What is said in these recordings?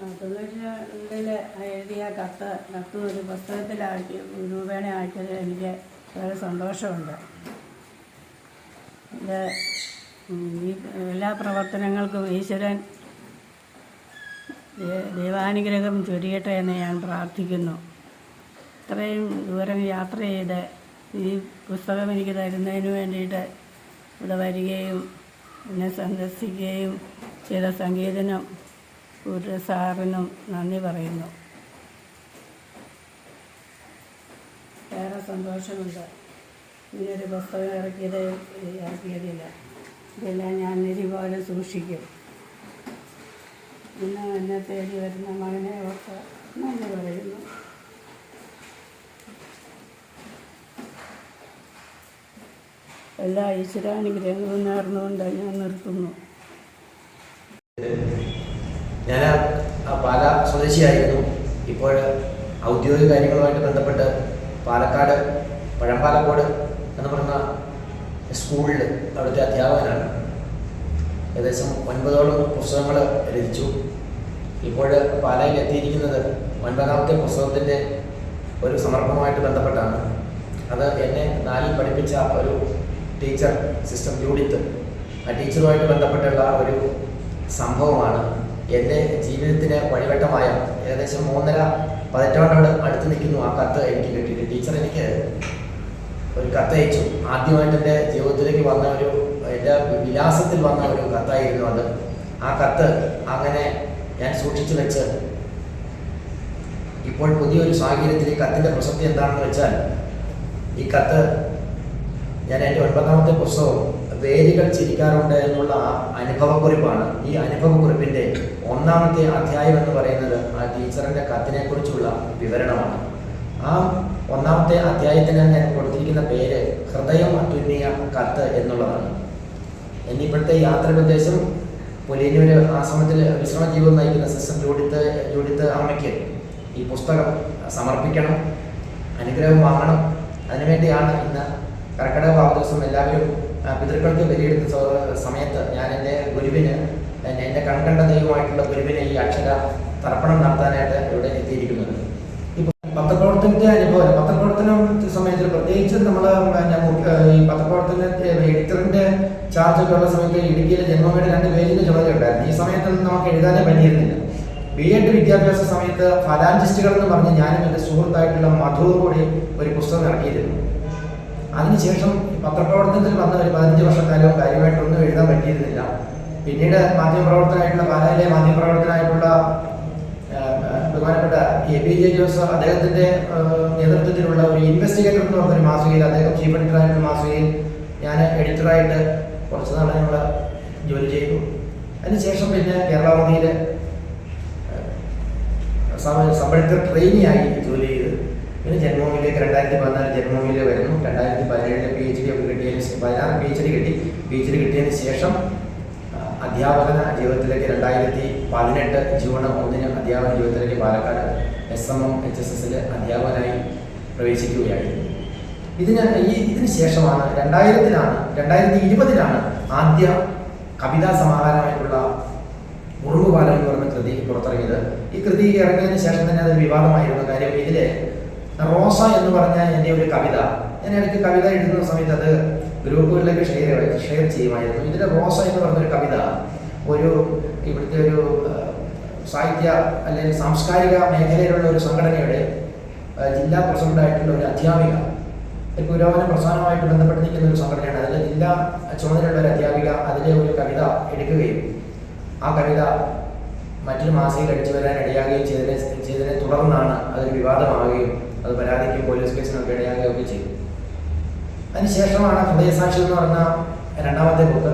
തൊണ്ണൂറ്റിരണ്ടിൽ എഴുതിയ കത്ത് കത്ത് ഒരു പുസ്തകത്തിലാക്കി രൂപേണ ആക്കിയത് എനിക്ക് വളരെ സന്തോഷമുണ്ട്. ഇത് ഈ എല്ലാ പ്രവർത്തനങ്ങൾക്കും ഈശ്വരൻ ദൈവാനുഗ്രഹം ചൊരിയട്ടെ എന്ന് ഞാൻ പ്രാർത്ഥിക്കുന്നു. ഇത്രയും ദൂരം യാത്ര ചെയ്ത് ഈ പുസ്തകം എനിക്ക് തരുന്നതിന് വേണ്ടിയിട്ട് ഇവിടെ വരികയും എന്നെ സന്ദർശിക്കുകയും ചെയ്ത സംഗീതനും ഒരു സാറിനും നന്ദി പറയുന്നു. ഏറെ സന്തോഷമുണ്ട്. ഇങ്ങനൊരു പുസ്തകം ഇറക്കിയത് ഇറക്കിയതില്ല ഇതെല്ലാം ഞാൻ നിധി സൂക്ഷിക്കും. ഇന്ന് എന്നെ തേടി വരുന്ന മകനെ ഓർത്ത് നന്ദി പറയുന്നു. എല്ലാ ഈശ്വരാനുഗ്രഹങ്ങളും നേർന്നുകൊണ്ട് ഞാൻ നിർത്തുന്നു. ഞാൻ പാല സ്വദേശിയായിരുന്നു. ഇപ്പോൾ ഔദ്യോഗിക കാര്യങ്ങളുമായിട്ട് ബന്ധപ്പെട്ട് പാലക്കാട് പഴമ്പാലക്കോട് എന്ന് പറയുന്ന സ്കൂളിൽ അവിടുത്തെ അധ്യാപകനാണ്. ഏകദേശം ഒൻപതോളം പുസ്തകങ്ങൾ രചിച്ചു ഇപ്പോൾ പാലയിൽ എത്തിയിരിക്കുന്നത് ഒൻപതാമത്തെ പുസ്തകത്തിന്റെ ഒരു സമർപ്പണവുമായിട്ട് ബന്ധപ്പെട്ടാണ്. അത് എന്നെ നാലിൽ പഠിപ്പിച്ച ഒരു ടീച്ചർ സിസ്റ്റം ജൂഡിത്ത് ആ ടീച്ചറുമായിട്ട് ബന്ധപ്പെട്ടുള്ള ഒരു സംഭവമാണ്. എന്റെ ജീവിതത്തിന് വഴിവട്ടമായ ഏകദേശം മൂന്നര പതിറ്റാണ്ടോട് അടുത്ത് നിൽക്കുന്നു ആ കത്ത് എനിക്ക് കിട്ടിയിട്ട്. ടീച്ചർ എനിക്ക് ഒരു കത്തയച്ചു ആദ്യമായിട്ട് എന്റെ ജീവിതത്തിലേക്ക് വന്ന ഒരു എന്റെ വിലാസത്തിൽ വന്ന ഒരു കത്തായിരുന്നു അത്. ആ കത്ത് അങ്ങനെ ഞാൻ സൂക്ഷിച്ചു വെച്ച് ഇപ്പോൾ പുതിയൊരു സാഹചര്യത്തിൽ ഈ കത്തിന്റെ പ്രസക്തി എന്താണെന്ന് വെച്ചാൽ ഈ കത്ത് ഞാൻ എന്റെ ഒൻപതാമത്തെ പുസ്തകം വേരുകൾ ചിരിക്കാറുണ്ട് എന്നുള്ള ആ അനുഭവക്കുറിപ്പാണ്. ഈ അനുഭവക്കുറിപ്പിന്റെ ഒന്നാമത്തെ അധ്യായം എന്ന് പറയുന്നത് ആ ടീച്ചറിന്റെ കത്തിനെ കുറിച്ചുള്ള വിവരണമാണ്. ആ ഒന്നാമത്തെ അധ്യായത്തിന് ഞാൻ കൊടുത്തിരിക്കുന്ന പേര് ഹൃദയം തുന്നിയ കത്ത് എന്നുള്ളതാണ്. എന്നിപ്പോഴത്തെ യാത്രയുടെ ഉദ്ദേശം പുലിയന്നൂര് ആശ്രമത്തിൽ വിശ്രമ ജീവിതം നയിക്കുന്ന സിസ്റ്റർ ജൂഡിത്ത് ജൂഡിത്ത് അമ്മയ്ക്ക് ഈ പുസ്തകം സമർപ്പിക്കണം അനുഗ്രഹം വാങ്ങണം. അതിനുവേണ്ടിയാണ് ഇന്ന് കർക്കിടക ഭാവ ദിവസം എല്ലാവരും പിതൃക്കൾക്ക് ബലിയെടുത്ത സമയത്ത് ഞാൻ എന്റെ ഗുരുവിന് എന്റെ കൺകണ്ട ദൈവമായിട്ടുള്ള ഗുരുവിന് ഈ അക്ഷര തർപ്പണം നടത്താനായിട്ട് ഇവിടെ എത്തിയിരിക്കുന്നത്. ഇപ്പൊ പത്രപ്രവർത്തനത്തെ അനുഭവം പത്രപ്രവർത്തനം സമയത്തിൽ പ്രത്യേകിച്ച് നമ്മൾ ഈ പത്രപ്രവർത്തന എഡിറ്ററിന്റെ ചാർജ് ഒക്കെ ഉള്ള സമയത്ത് ഇടുക്കിയിലെ ജന്മവീട് രണ്ട് പേജിന്റെ ചുമതല ഉണ്ടായിരുന്നു. ഈ സമയത്തൊന്നും നമുക്ക് എഴുതാനേ പറ്റിയിരുന്നില്ല. ബി എഡ് വിദ്യാഭ്യാസ സമയത്ത് ഫലാഞ്ചിസ്റ്റുകൾ എന്ന് പറഞ്ഞ് ഞാനും എന്റെ സുഹൃത്തായിട്ടുള്ള മധുവും കൂടി ഒരു പുസ്തകം ഇറക്കിയിരുന്നു. അതിനുശേഷം പത്രപ്രവർത്തനത്തിൽ വന്ന ഒരു പതിനഞ്ച് വർഷക്കാലവും കാര്യമായിട്ടൊന്നും എഴുതാൻ പറ്റിയിരുന്നില്ല. പിന്നീട് മാധ്യമപ്രവർത്തനമായിട്ടുള്ള പാലായിലെ മാധ്യമപ്രവർത്തനമായിട്ടുള്ള ബഹുമാനപ്പെട്ട എ പി. ജെ. ജോസഫ് അദ്ദേഹത്തിന്റെ നേതൃത്വത്തിലുള്ള ഒരു ഇൻവെസ്റ്റിഗേറ്റർ എന്ന് പറഞ്ഞൊരു മാസികയിൽ അദ്ദേഹം ചീഫ് എഡിറ്ററായിട്ടുള്ള മാസികയിൽ ഞാൻ എഡിറ്ററായിട്ട് കുറച്ച് നാൾ ഞങ്ങൾ ജോലി ചെയ്തു. അതിനുശേഷം പിന്നെ കേരളാവതിയിൽ സബ് ട്രെയിനിയായി ജോലി ചെയ്ത്. പിന്നെ ജന്മഭൂമിയിലേക്ക് രണ്ടായിരത്തി പതിനാല് ജന്മഭൂമിയിൽ വരുന്നു. രണ്ടായിരത്തി പതിനേഴിലെ പി എച്ച് ഡി ഒക്കെ കിട്ടിയതിന് പതിനാറ് പി എച്ച് ഡി കിട്ടി. പി എച്ച് ഡി കിട്ടിയതിന് ശേഷം അധ്യാപകന ജീവിതത്തിലേക്ക് രണ്ടായിരത്തി പതിനെട്ട് ജൂൺ ഒന്നിന് അധ്യാപന ജീവിതത്തിലേക്ക് Palakkad S M M H S എസിൽ അധ്യാപകനായി പ്രവേശിക്കുകയായിരുന്നു ഇതിന് ഈ ഇതിന് ശേഷമാണ് രണ്ടായിരത്തിലാണ് രണ്ടായിരത്തി ഇരുപതിലാണ് ആദ്യ കവിതാ സമാഹാരമായിട്ടുള്ള ഉറുമ്പുപാലം എന്ന് പറയുന്ന കൃതി പുറത്തിറങ്ങിയത്. ഈ കൃതി ഇറങ്ങിയതിന് ശേഷം തന്നെ അത് വിവാദമായിരുന്നു. കാര്യം ഇതിൽ റോസ എന്ന് പറഞ്ഞ എന്റെ ഒരു കവിത. ഞാൻ ഇടയ്ക്ക് കവിത എഴുതുന്ന സമയത്ത് അത് ഗ്രൂപ്പുകളിലേക്ക് ഷെയർ ഷെയർ ചെയ്യുമായിരുന്നു. ഇതിലെ റോസ എന്ന് പറഞ്ഞൊരു കവിത ഒരു ഇവിടുത്തെ ഒരു സാഹിത്യ അല്ലെങ്കിൽ സാംസ്കാരിക മേഖലയിലുള്ള ഒരു സംഘടനയുടെ ജില്ലാ പ്രസിഡന്റായിട്ടുള്ള ഒരു അധ്യാപിക. പുരോഗമന പ്രസ്ഥാനവുമായിട്ട് ബന്ധപ്പെട്ട് നിൽക്കുന്ന ഒരു സംഘടനയാണ്. അതിൽ ജില്ലാ ചുമതലയുള്ള ഒരു അധ്യാപിക അതിലെ ഒരു കവിത എടുക്കുകയും ആ കവിത മറ്റൊരു മാസികയിൽ അടിച്ചു വരാൻ ഇടയാകുകയും ചെയ്തതിനെ ചെയ്തതിനെ തുടർന്നാണ് അതൊരു വിവാദമാവുകയും അത് പരാതിക്ക് പോലീസ് കേസിനൊക്കെ ഇടയാകുകയൊക്കെ ചെയ്തു. അതിനുശേഷമാണ് ഹൃദയസാക്ഷി എന്ന് പറഞ്ഞ രണ്ടാമത്തെ ബുക്ക്.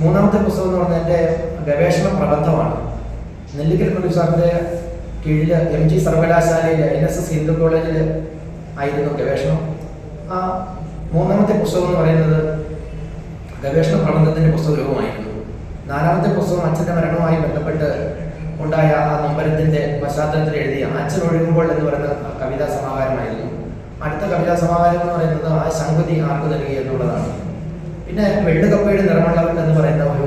മൂന്നാമത്തെ പുസ്തകം എന്ന് പറഞ്ഞാൽ എന്റെ ഗവേഷണ പ്രബന്ധമാണ്. നെല്ലിക്കൽ പ്രൊഡ്യൂസറിന്റെ കീഴിൽ എം ജി സർവകലാശാലയിൽ എൻ എസ് എസ് ഹിന്ദു കോളേജിൽ ആയിരുന്നു ഗവേഷണം. ആ മൂന്നാമത്തെ പുസ്തകം എന്ന് പറയുന്നത് ഗവേഷണ പ്രബന്ധത്തിന്റെ പുസ്തകരൂപമായിരുന്നു. നാലാമത്തെ പുസ്തകം അച്ഛന്റെ മരണവുമായി ബന്ധപ്പെട്ട് ഉണ്ടായ ആ നൊമ്പരത്തിന്റെ പശ്ചാത്തലത്തിൽ എഴുതിയ അച്ഛൻ ഒഴുകുമ്പോൾ എന്ന് പറയുന്ന കവിതാ സമാഹാരമായിരുന്നു അടുത്ത കവിതാ സമാഹാരം എന്ന് പറയുന്നത് ആ ശങ്കുതി ആർക്ക് നൽകി എന്നുള്ളതാണ്. പിന്നെ വെള്ളുകപ്പയുടെ നിറമുള്ളവൻ എന്ന് പറയുന്ന ഒരു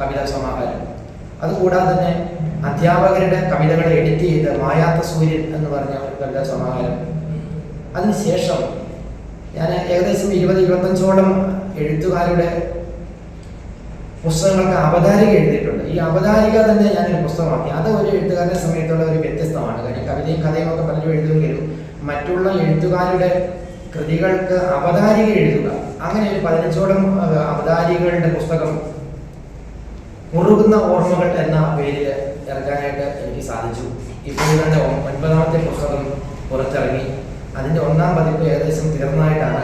കവിതാ സമാഹാരം. അതുകൂടാതെ തന്നെ അധ്യാപകരുടെ കവിതകളെ എഡിറ്റ് ചെയ്ത് മായാത്ത സൂര്യൻ എന്ന് പറഞ്ഞ ഒരു കവിതാ സമാഹാരം. അതിനുശേഷം ഞാൻ ഏകദേശം ഇരുപത് ഇരുപത്തഞ്ചോളം എഴുത്തുകാരുടെ പുസ്തകങ്ങൾക്ക് അവതാരിക എഴുതിയിട്ടുണ്ട്. ഈ അവതാരിക തന്നെ ഞാൻ ഒരു പുസ്തകമാക്കി. അത് ഒരു എഴുത്തുകാരനെ സമയത്തുള്ള ഒരു വ്യത്യസ്തമാണ്. കാര്യം കവിതയും കഥയും ഒക്കെ പലരും എഴുതുമെങ്കിലും മറ്റുള്ള എഴുത്തുകാരുടെ കൃതികൾക്ക് അവതാരിക എഴുതുക. അങ്ങനെ ഒരു പതിനഞ്ചോളം അവതാരികളുടെ പുസ്തകം മുറുകുന്ന ഓർമ്മകൾ എന്ന പേരിൽ ഇറക്കാനായിട്ട് എനിക്ക് സാധിച്ചു. ഇപ്പോൾ തന്നെ ഒൻപതാമത്തെ പുസ്തകം പുറത്തിറങ്ങി. അതിന്റെ ഒന്നാം പതിപ്പ് ഏകദേശം തീർന്നതായിട്ടാണ്.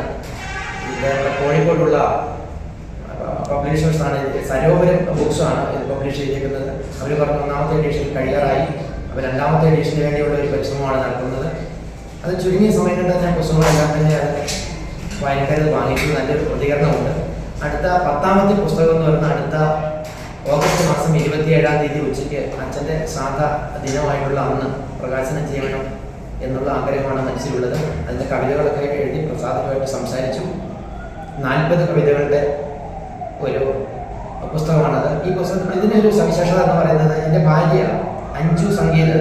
ഇത് കോഴിക്കോടുള്ള പബ്ലിഷേഴ്സ് ആണ് ഇത് സരോവരം ബുക്സ് ആണ് ഇത് പബ്ലിഷ് ചെയ്തിരിക്കുന്നത് അവർ പറഞ്ഞ ഒന്നാമത്തെ എഡിഷൻ കഴിയാറായി അപ്പോൾ രണ്ടാമത്തെ എഡിഷന് വേണ്ടിയുള്ള ഒരു പരിശ്രമമാണ് നടക്കുന്നത്. അത് ചുരുങ്ങിയ സമയം കൊണ്ട് തന്നെ പുസ്തകങ്ങളെല്ലാം തന്നെ അത് വായനക്കാരത് വാങ്ങിച്ചു നല്ലൊരു പ്രതികരണമുണ്ട്. അടുത്ത പത്താമത്തെ പുസ്തകം എന്ന് പറയുന്ന അടുത്ത ഓഗസ്റ്റ് മാസം ഇരുപത്തിയേഴാം തീയതി ഉച്ചയ്ക്ക് അച്ഛന്റെ ശ്രാദ്ധ ദിനമായിട്ടുള്ള അന്ന് പ്രകാശനം ചെയ്യണം എന്നുള്ള ആഗ്രഹമാണ് മനസ്സിലുള്ളത്. അതിന്റെ കവിതകളൊക്കെ എഴുതി പ്രസാദമായിട്ട് സംസാരിച്ചു. നാൽപ്പത് കവിതകളുടെ ഒരു പുസ്തകമാണത്. ഈ പുസ്തകം ഇതിനൊരു സവിശേഷത എന്ന് പറയുന്നത് എന്റെ ഭാര്യ അഞ്ചു സംഗീത്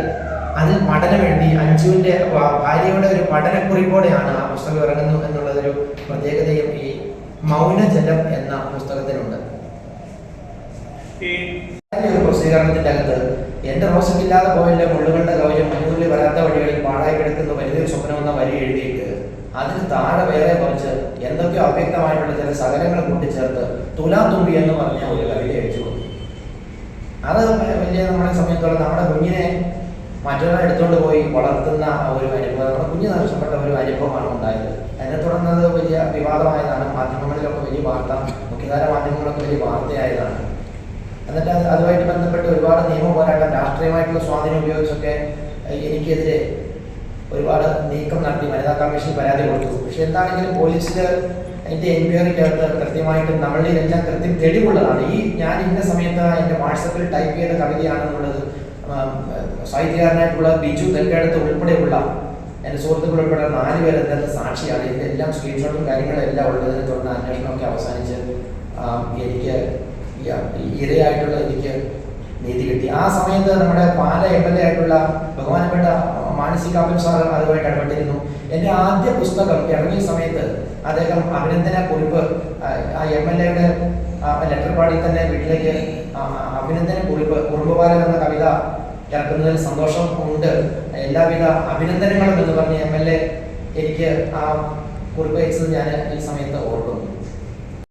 അതിൽ പഠനം എഴുതി അഞ്ചുവിന്റെ ഭാര്യയുടെ ഒരു പഠനക്കുറിപ്പോടെയാണ് ആ പുസ്തകം ഇറങ്ങുന്നു എന്നുള്ളതൊരു പ്രത്യേകതയും ഈ മൗനജലം എന്ന പുസ്തകത്തിനുണ്ട് ഒരു പ്രസിദ്ധീകരണത്തിന്റെ അകത്ത് എന്റെ റോസമില്ലാതെ പോയല്ലേ മുള്ളുകളുടെ ഗൗരവം മഞ്ഞുള്ളി വരാത്ത വഴികളിൽ പാടായി കിടക്കുന്ന വലിയൊരു സ്വപ്നം എന്ന വരി എഴുതിയിട്ട് അതിന് താഴെ വേറെ കുറച്ച് എന്തൊക്കെയോ അവ്യക്തമായിട്ടുള്ള ചില സകലങ്ങൾ കൂട്ടിച്ചേർത്ത് തുലാത്തുമ്പി എന്ന് പറഞ്ഞ ഒരു കവിത എഴുതി കൊടുത്തു. അത് വലിയ നമ്മുടെ സമയത്തോളം നമ്മുടെ കുഞ്ഞിനെ മറ്റൊരാൾ എടുത്തുകൊണ്ട് പോയി വളർത്തുന്ന ഒരു അനുഭവം നമ്മുടെ കുഞ്ഞ് നഷ്ടപ്പെട്ട ഒരു അനുഭവമാണ് ഉണ്ടായത്. അതിനെ തുടർന്ന് അത് വലിയ വിവാദമായതാണ്. മാധ്യമങ്ങളിലൊക്കെ വലിയ വാർത്ത മുഖ്യധാര മാധ്യമങ്ങളൊക്കെ വലിയ വാർത്തയായതാണ്. എന്നിട്ട് അത് അതുമായിട്ട് ബന്ധപ്പെട്ട് ഒരുപാട് നിയമ പോരാട്ടം രാഷ്ട്രീയമായിട്ടുള്ള സ്വാധീനം ഉപയോഗിച്ചൊക്കെ എനിക്കെതിരെ ഒരുപാട് നീക്കം നടത്തി വനിതാ കമ്മീഷൻ പരാതി കൊടുത്തു. പക്ഷെ എന്താണെങ്കിലും പോലീസിൽ എന്റെ എൻക്വയറിക്കകത്ത് കൃത്യമായിട്ടും നമ്മളുടെ എല്ലാം കൃത്യം തെളിവുള്ളതാണ്. ഈ ഞാൻ ഇന്ന സമയത്ത് എന്റെ വാട്സപ്പിൽ ടൈപ്പ് ചെയ്ത കവിതയാണെന്നുള്ളത് സാഹിത്യകാരനായിട്ടുള്ള ബിജു തെക്കേടത്ത് ഉൾപ്പെടെയുള്ള എന്റെ സുഹൃത്തുക്കൾ ഉൾപ്പെടെ നാല് പേർ അതിനകത്ത് സാക്ഷിയാണ്. ഇതിന്റെ എല്ലാം സ്ക്രീൻഷോട്ടും കാര്യങ്ങളും എല്ലാം ഉള്ളതിനെ തുടർന്ന് അന്വേഷണമൊക്കെ അവസാനിച്ച് എനിക്ക് ഇരയായിട്ടുള്ള എനിക്ക് നീതി കിട്ടി. ആ സമയത്ത് നമ്മുടെ പാല എം എൽ എ ആയിട്ടുള്ള ബഹുമാനപ്പെട്ട മാനസി കാപ്പൻ സാർ അതുമായിട്ട് ഇടപെട്ടിരുന്നു എന്റെ ആദ്യ പുസ്തകം ഇറങ്ങിയ സമയത്ത് അദ്ദേഹം അഭിനന്ദന കുറിപ്പ് എം എൽ എയുടെ ലെറ്റർ പാടി തന്നെ വീട്ടിലേക്ക് അഭിനന്ദന കുറിപ്പ് കുറുമ്പുപാലം എന്ന കവിത ഇറക്കുന്നതിൽ സന്തോഷം ഉണ്ട്. എല്ലാവിധ അഭിനന്ദനങ്ങളും എന്ന് പറഞ്ഞ് എം എൽ എ എനിക്ക് ആ കുറിപ്പ് അയച്ചത് ഞാൻ ഈ സമയത്ത് ഓർക്കുന്നു.